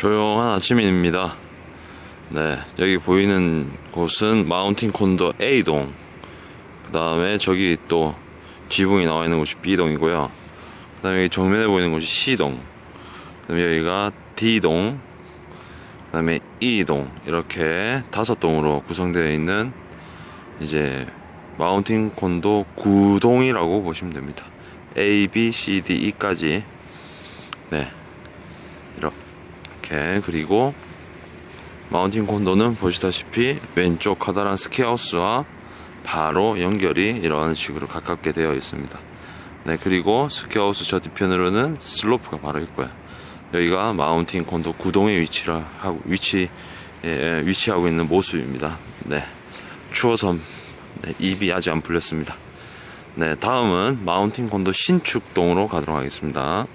조용한 아침입니다. 네, 여기 보이는 곳은 마운틴 콘도 A동. 그 다음에 저기 또 지붕이 나와 있는 곳이 B동이고요. 그 다음에 여기 정면에 보이는 곳이 C동. 그 다음에 여기가 D동. 그 다음에 E동. 이렇게 다섯 동으로 구성되어 있는 이제 마운틴 콘도 9동이라고 보시면 됩니다. A, B, C, D, E까지. 네. 이렇게. 그리고 마운틴 콘도는 보시다시피 왼쪽 커다란 스키하우스와 바로 연결이 이런 식으로 가깝게 되어 있습니다. 네, 그리고 스키하우스 저 뒤편으로는 슬로프가 바로 있고요. 여기가 마운틴 콘도 구동에 위치를 하고 위치 예, 위치하고 있는 모습입니다. 네, 추워서 네, 입이 아직 안 풀렸습니다. 네, 다음은 마운틴 콘도 신축동으로 가도록 하겠습니다.